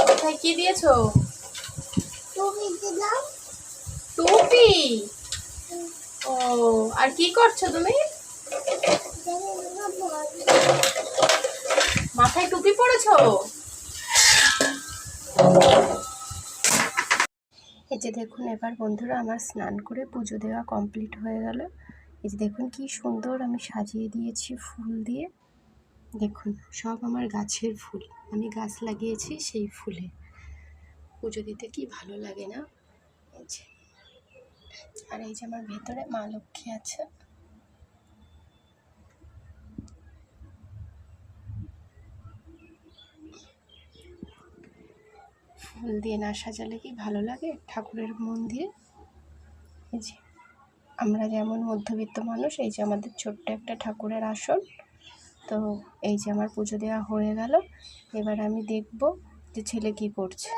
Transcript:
কোথায় কি দিয়েছ? তুমি দিলাম টুপি? ও আর কি করছ তুমি? পরেছো এই যে দেখুন, এবার বন্ধুরা আমার স্নান করে পুজো দেওয়া কমপ্লিট হয়ে গেল। এই যে দেখুন কি সুন্দর আমি সাজিয়ে দিয়েছি ফুল দিয়ে। দেখুন, সব আমার গাছের ফুল। আমি গাছ লাগিয়েছি সেই ফুলে। পুজো দিতে কি ভালো লাগে না? আর এই যে আমার ভেতরে মা লক্ষ্মী আছে। ফুল দিয়ে না সাজালে কি ভালো লাগে? ঠাকুরের মন দিয়ে এই যে, আমরা যেমন মধ্যবিত্ত মানুষ, এই যে আমাদের ছোট্ট একটা ঠাকুরের আসন। তো এই যে আমার পুজো দেওয়া হয়ে গেল। এবার আমি দেখব যে ছেলে কি করছে।